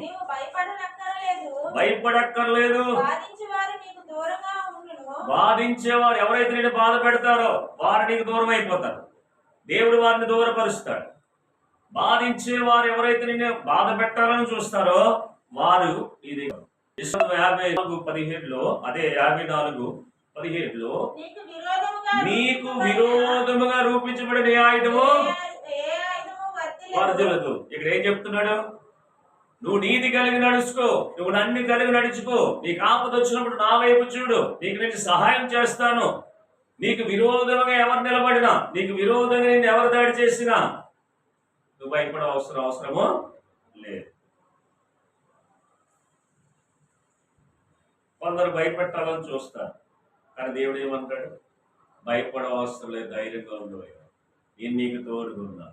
నీవు భయపడనక్కరలేదు. భయపడక్కర్లేదు. బాధించి వారు నీకు దూరంగా ఉండును. బాధించేవారు ఎవరైతే నేను బాధ పెడతారో వారు నీకు దూరం అయిపోతారు దేవుడు వారిని దూరపరుస్తాడు. బాధించేవారు ఎవరైతే నిన్ను బాధ పెట్టాలని చూస్తారో వారు ఇది యాభై నాలుగు పదిహేడులో అదే యాభై నాలుగు పదిహేడులో నీకు విరోధముగా రూపించబడిన ఆయుధము వరదలదు ఇక్కడ ఏం చెప్తున్నాడు? నువ్వు నీతి కలిగి నడుచుకో. నువ్వు నన్ను కలిగి నడుచుకో. నీకు ఆపద వచ్చినప్పుడు నా వైపు చూడు. నీకు నేను సహాయం చేస్తాను. నీకు విరోధంగా ఎవరు నిలబడినా నీకు విరోధంగా నేను ఎవరు దాడి చేసినా నువ్వు భయపడ అవసరం అవసరమో లేదు. కొందరు భయపెట్టాలని చూస్తారు. కానీ దేవుడు ఏమంటాడు? భయపడ అవసరం లేదు ధైర్యంగా ఉండవు నేను నీకు తోడుగున్నా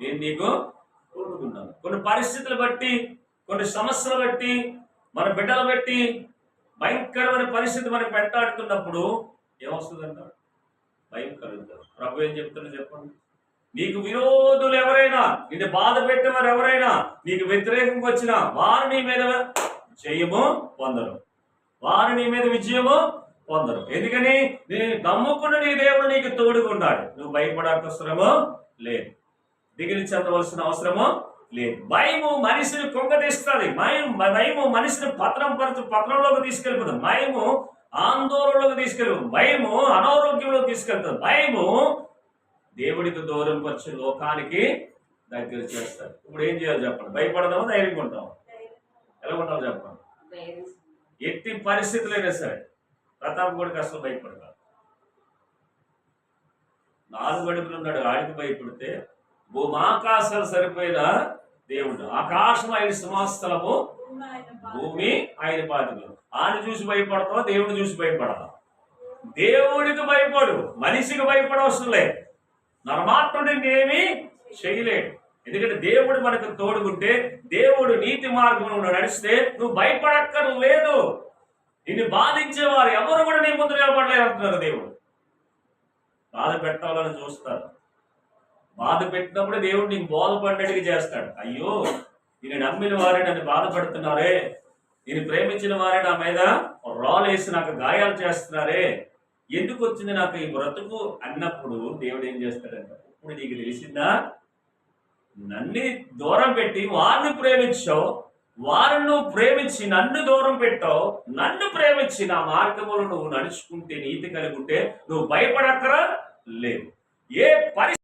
నేను నీకు కోరుకుంటున్నాను కొన్ని పరిస్థితులు బట్టి కొన్ని సమస్యలు బట్టి మన బిడ్డలు బట్టి భయంకరమైన పరిస్థితి మనకు వెంటాడుతున్నప్పుడు ఏమొస్తుందంట భయం కలుగుతుంది ప్రభు ఏం చెప్తున్నా చెప్పండి. నీకు విరోధులు ఎవరైనా నిన్ను బాధ పెట్టేవారు ఎవరైనా నీకు వ్యతిరేకంగా వచ్చిన వారు నీ మీద జయము పొందరు. వారు నీ మీద విజయము పొందరు. ఎందుకని? నేను నమ్ముకున్న నీ దేవుడు నీకు తోడుకున్నాడు నువ్వు భయపడాల్సిన లేదు. దిగిలి చెందవలసిన అవసరము లేదు. భయము మనిషిని కుంగతీస్తుంది భయం భయము మనిషిని పత్రం పరచు పత్రంలోకి తీసుకెళ్ళిపోతుంది. భయము ఆందోళనలోకి తీసుకెళ్ళి భయము అనారోగ్యంలోకి తీసుకెళ్తుంది. భయము దేవుడికి దూరం వచ్చి లోకానికి దగ్గర చేస్తారు ఇప్పుడు ఏం చేయాలి చెప్పండి? భయపడదామా ధైర్యంగా ఉంటాం ఎలా ఉంటాం చెప్పండి. ఎట్టి పరిస్థితులైనా సరే ప్రతాప్ కూడా అసలు భయపడతాడు నాలుగు అడుగులు ఉన్నాడు. ఆడికి భయపడితే భూమాకాశాలు సరిపోయిన దేవుడు. ఆకాశం ఆయన సింహాస్థలము భూమి ఆయన పాదములు ఆయన చూసి భయపడతావు? దేవుడు చూసి భయపడతాం దేవుడికి భయపడు మనిషికి భయపడవసరం లేదు నరమాత్ముడు ఏమీ చేయలేడు. ఎందుకంటే దేవుడు మనకు తోడుకుంటే దేవుడు నీతి మార్గంలో నడిస్తే నువ్వు భయపడక్కర్లేదు. నిన్ను బాధించేవారు ఎవరు కూడా నీ ముందు నిలబడలేరు అంటున్నారు దేవుడు. బాధ పెట్టాలని చూస్తారు. బాధ పెట్టినప్పుడే దేవుడు నీకు బోధపడినట్టుగా చేస్తాడు. అయ్యో నేను నమ్మిన వారే నన్ను బాధపడుతున్నారే. నేను ప్రేమించిన వారే నా మీద రాలేసి నాకు గాయాలు చేస్తున్నారే. ఎందుకు వచ్చింది నాకు ఈ బ్రతుకు? అన్నప్పుడు దేవుడు ఏం చేస్తాడంట ఇప్పుడు నీకు తెలిసిందా? నన్ను దూరం పెట్టి వారిని ప్రేమించావు. వారిని నువ్వు ప్రేమించి నన్ను దూరం పెట్టావు. నన్ను ప్రేమించి నా మార్గములు నువ్వు నడుచుకుంటే నీతి కలిగి ఉంటే నువ్వు భయపడక్కరా లేదు ఏ పరిస్థితి